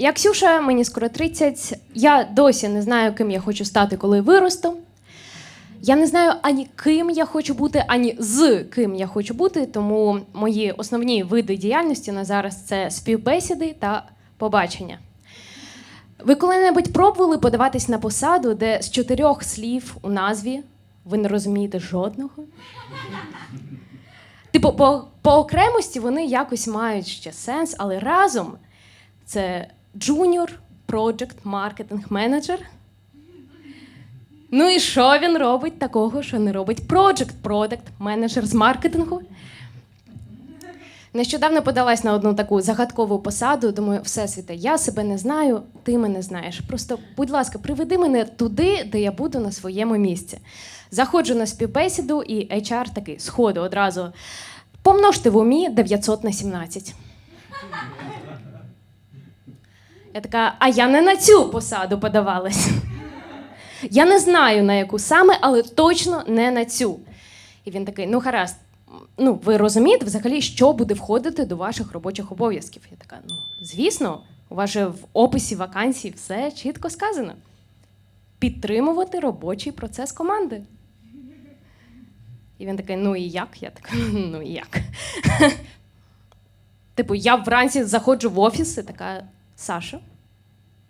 Я Ксюша, мені скоро 30. Я досі не знаю, ким я хочу стати, коли виросту. Я не знаю ані ким я хочу бути, ані з ким я хочу бути, тому мої основні види діяльності на зараз це співбесіди та побачення. Ви коли-небудь пробували подаватись на посаду, де з чотирьох слів у назві ви не розумієте жодного? Типу, по, по окремості вони якось мають ще сенс, але разом це Junior Project Marketing Manager. Ну і що він робить такого, що не робить Project Product Manager з маркетингу? Нещодавно подалась на одну таку загадкову посаду. Думаю, всесвіте, я себе не знаю, ти мене знаєш. Просто, будь ласка, приведи мене туди, де я буду на своєму місці. Заходжу на співбесіду, і HR такий сходу одразу. Помножте в умі 900 на 17. Я така, а я не на цю посаду подавалась. Я не знаю на яку саме, але точно не на цю. І він такий: ну гаразд, ну ви розумієте взагалі, що буде входити до ваших робочих обов'язків? Я така, ну звісно, у вас же в описі вакансій все чітко сказано. Підтримувати робочий процес команди. І він такий, ну і як? Я така, ну і як? Типу, я вранці заходжу в офіс і така, Саша,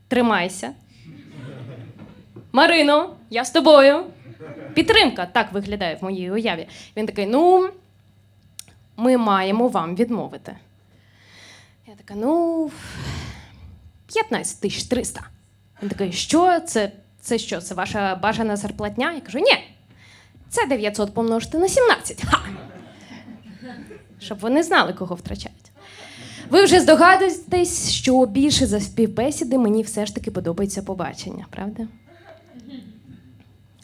тримайся. Марино, я з тобою. Підтримка так виглядає в моїй уяві. Він такий: ну, ми маємо вам відмовити. Я така, ну, 15 тисяч 300. Він такий, що? Це, це що? Це ваша бажана зарплатня? Я кажу, ні. Це 900 помножити на 17. Ха! Щоб вони знали, кого втрачають. Ви вже здогадуєтесь, що більше за співбесіди мені все ж таки подобається побачення, правда?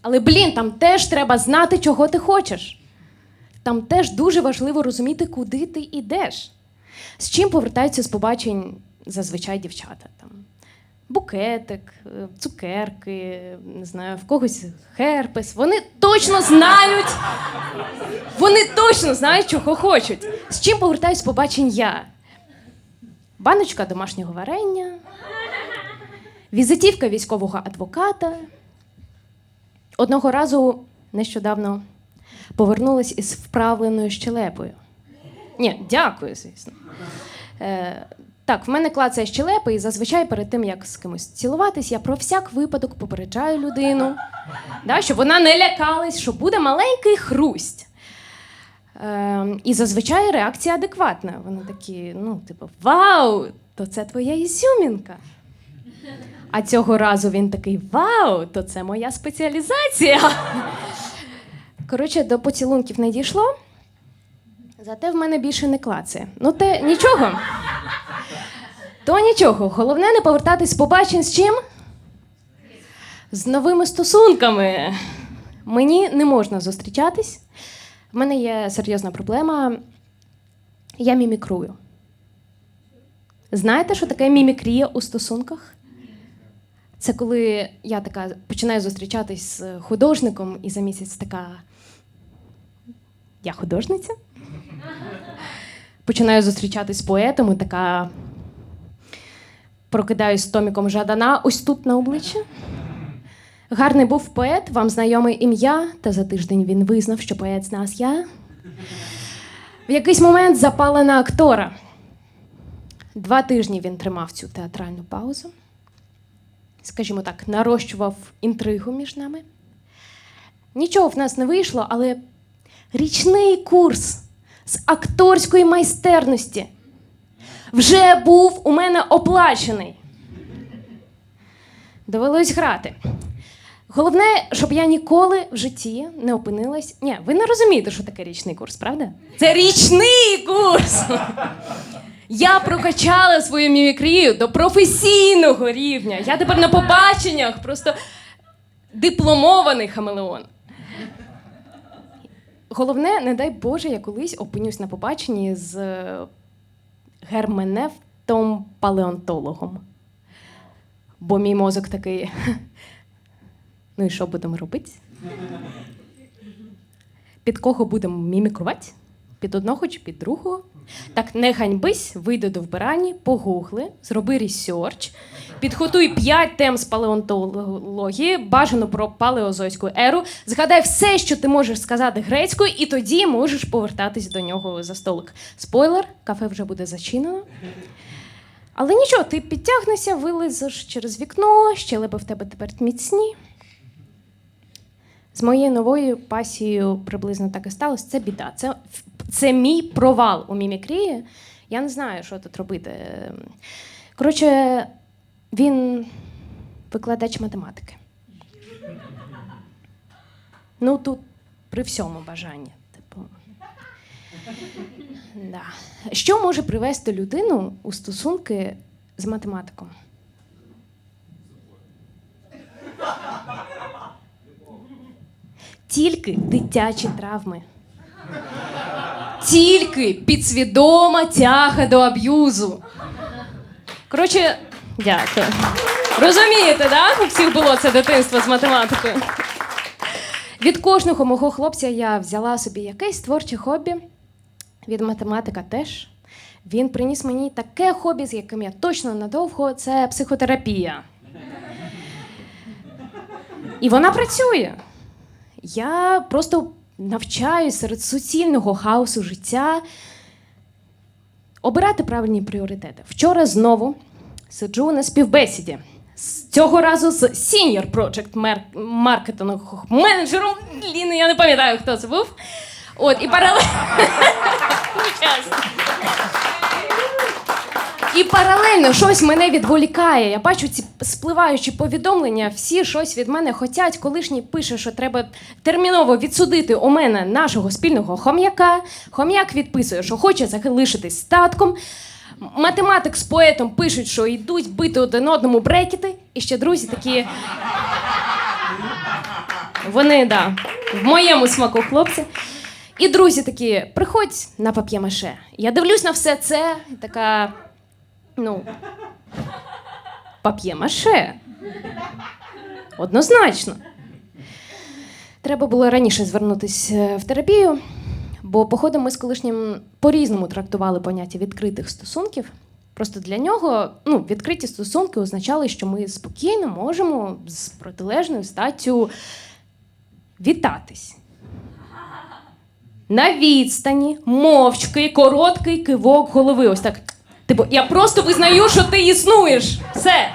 Але блін, там теж треба знати, чого ти хочеш. Там теж дуже важливо розуміти, куди ти йдеш. З чим повертаються з побачень зазвичай дівчата. Там, букетик, е, цукерки, не знаю, в когось херпес. Вони точно знають, вони точно знають, чого хочуть. З чим повертаюсь з побачень я? Баночка домашнього варення, візитівка військового адвоката. Одного разу нещодавно повернулась із вправленою щелепою. Ні, дякую, звісно. Е, так, в мене клацає щелепа, і зазвичай перед тим, як з кимось цілуватись, я про всяк випадок попереджаю людину, да, щоб вона не лякалась, що буде маленький хрусть. Е, і зазвичай реакція адекватна. Вони такі, ну, типу, вау, то це твоя ізюмінка. А цього разу він такий: Вау, то це моя спеціалізація. Коротше, до поцілунків не дійшло. Зате в мене більше не клацає. Ну, те нічого. То нічого. Головне не повертатись побачень з чим? З новими стосунками. Мені не можна зустрічатись. В мене є серйозна проблема. Я мімікрую. Знаєте, що таке мімікрія у стосунках? Це коли я така починаю зустрічатись з художником, і за місяць така. Я художниця. Починаю зустрічатись з поетом, і така. Прокидаюсь з Томіком Жадана ось тут на обличчі. Гарний був поет, вам знайоме ім'я, та за тиждень він визнав, що поет з нас я. В якийсь момент запала на актора. Два тижні він тримав цю театральну паузу скажімо так, нарощував інтригу між нами. Нічого в нас не вийшло, але річний курс з акторської майстерності вже був у мене оплачений. Довелось грати. Головне, щоб я ніколи в житті не опинилась. Ні, ви не розумієте, що таке річний курс, правда? Це річний курс! Я прокачала свою мімікрію до професійного рівня. Я тепер на побаченнях просто дипломований хамелеон. Головне, не дай Боже, я колись опинюсь на побаченні з е, герменевтом палеонтологом. Бо мій мозок такий. Ну і що будемо робити? Під кого будемо мімікрувати? Під одного чи під другого. Так не ганьбись, вийди до вбиральні, погугли, зроби ресерч, підготуй 5 тем з палеонтології, бажано про палеозойську еру, згадай все, що ти можеш сказати грецькою, і тоді можеш повертатись до нього за столик. Спойлер, кафе вже буде зачинено. Але нічого, ти підтягнешся, вилизеш через вікно, щелепи в тебе тепер міцні. З моєю новою пасією приблизно так і сталося. Це біда. Це, це мій провал у мімікрії. Я не знаю, що тут робити. Коротше, він викладач математики. Ну, тут при всьому бажанні. Типу. Да. Що може привести людину у стосунки з математиком? Тільки дитячі травми. Тільки підсвідома тяга до аб'юзу. Коротше, дякую. Розумієте, да? У всіх було це дитинство з математикою. Від кожного мого хлопця я взяла собі якесь творче хобі. Від математика теж. Він приніс мені таке хобі, з яким я точно надовго це психотерапія. І вона працює. Я просто навчаюсь серед суцільного хаосу життя обирати правильні пріоритети. Вчора знову сиджу на співбесіді. Цього разу з project мер- маркетинг менеджером. Ліни, я не пам'ятаю, хто це був. От, і паралельно. І паралельно щось мене відволікає. Я бачу ці спливаючі повідомлення, всі щось від мене хотять. Колишній пише, що треба терміново відсудити у мене нашого спільного хом'яка. Хом'як відписує, що хоче залишитись статком. Математик з поетом пишуть, що йдуть бити один одному брекети. І ще друзі такі. Вони, да, в моєму смаку хлопці. І друзі такі, приходь на пап'ємаше. Я дивлюсь на все це, така. Ну, пап'є-маше. Однозначно. Треба було раніше звернутися в терапію, бо, походу, ми з колишнім по-різному трактували поняття відкритих стосунків. Просто для нього ну, відкриті стосунки означали, що ми спокійно можемо з протилежною статтю вітатись. На відстані, мовчки, короткий кивок голови. Ось так. Типу, я просто визнаю, що ти існуєш. Все.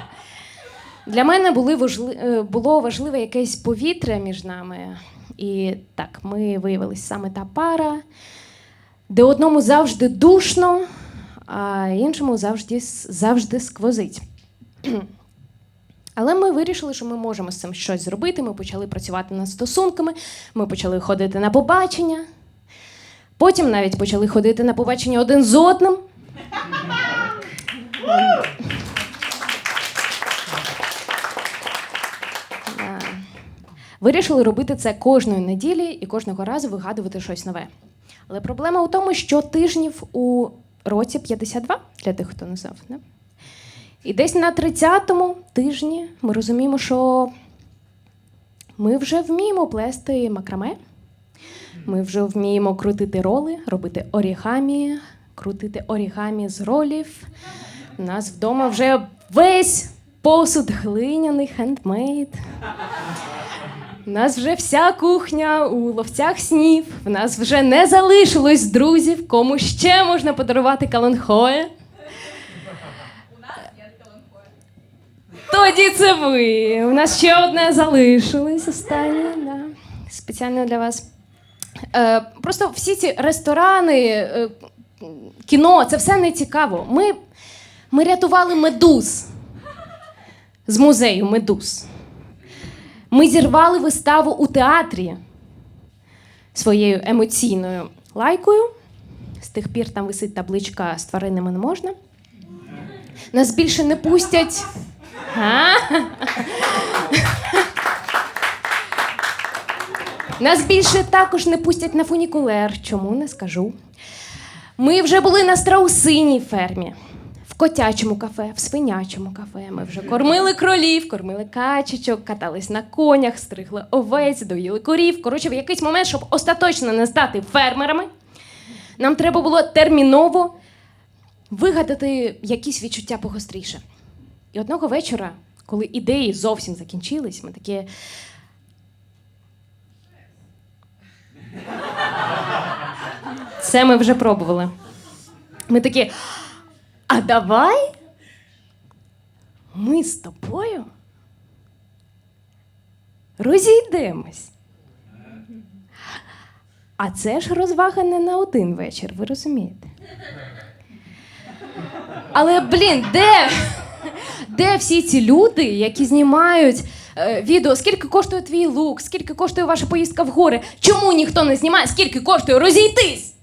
Для мене були важли... е, було важливе якесь повітря між нами. І так, ми виявилися саме та пара, де одному завжди душно, а іншому завжди, завжди сквозить. Але ми вирішили, що ми можемо з цим щось зробити. Ми почали працювати над стосунками, ми почали ходити на побачення. Потім навіть почали ходити на побачення один з одним. Вирішили робити це кожної неділі і кожного разу вигадувати щось нове. Але проблема у тому, що тижнів у році 52 для тих, хто не знав. Не? І десь на 30-му тижні ми розуміємо, що ми вже вміємо плести макраме, ми вже вміємо крутити роли, робити орігамі, крутити орігамі з ролів. У нас вдома вже весь посуд глиняний, хендмейд. У нас вже вся кухня у ловцях снів. В нас вже не залишилось друзів, кому ще можна подарувати каланхоє. Тоді це ви. У нас ще одне залишилось останнє, да. спеціально для вас. Е, просто всі ці ресторани, е, кіно це все не цікаво. Ми, ми рятували медуз з музею медуз. Ми зірвали виставу у театрі своєю емоційною лайкою. З тих пір там висить табличка з тваринами не можна. Нас більше не пустять. А? Нас більше також не пустять на фунікулер. Чому не скажу? Ми вже були на страусиній фермі, котячому кафе, в свинячому кафе. Ми вже кормили кролів, кормили качечок, катались на конях, стригли овець, доїли корів. Коротше, в якийсь момент, щоб остаточно не стати фермерами, Нам треба було терміново вигадати якісь відчуття погостріше. І одного вечора, коли ідеї зовсім закінчились, ми такі. Це ми вже пробували. Ми такі. А давай ми з тобою розійдемось. А це ж розвага не на один вечір, ви розумієте? Але, блін, де, де всі ці люди, які знімають е, відео, скільки коштує твій лук, скільки коштує ваша поїздка в гори? Чому ніхто не знімає, скільки коштує розійтись?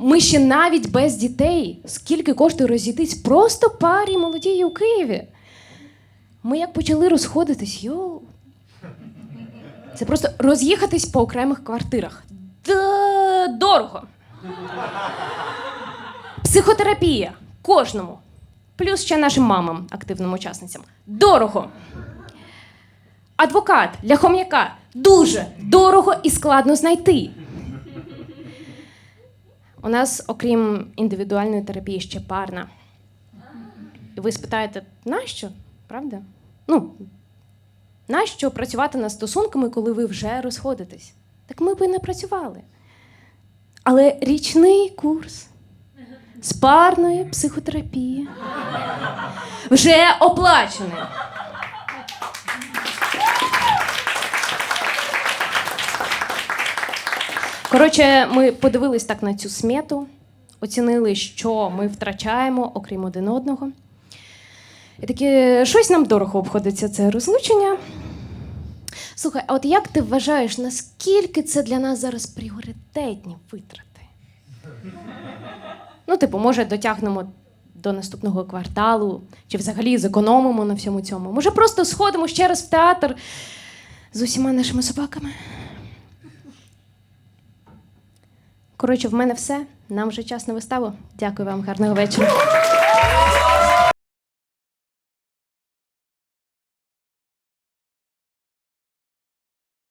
Ми ще навіть без дітей, скільки коштує розійтись просто парі молодій у Києві. Ми як почали розходитись, йоу. Це просто роз'їхатись по окремих квартирах. Дорого. Психотерапія кожному. Плюс ще нашим мамам, активним учасницям. Дорого. Адвокат для хом'яка дуже дорого і складно знайти. У нас, окрім індивідуальної терапії, ще парна. І ви спитаєте, нащо? Правда? Ну, нащо працювати над стосунками, коли ви вже розходитесь? Так ми б і не працювали. Але річний курс з парної психотерапії вже оплачений. Коротше, ми подивились так на цю смету, оцінили, що ми втрачаємо, окрім один одного. І таке, щось нам дорого обходиться це розлучення. Слухай, а от як ти вважаєш, наскільки це для нас зараз пріоритетні витрати? Ну, типу, може, дотягнемо до наступного кварталу, чи взагалі зекономимо на всьому цьому. Може, просто сходимо ще раз в театр з усіма нашими собаками. Коротше, в мене все. Нам вже час на виставу. Дякую вам, гарного вечора.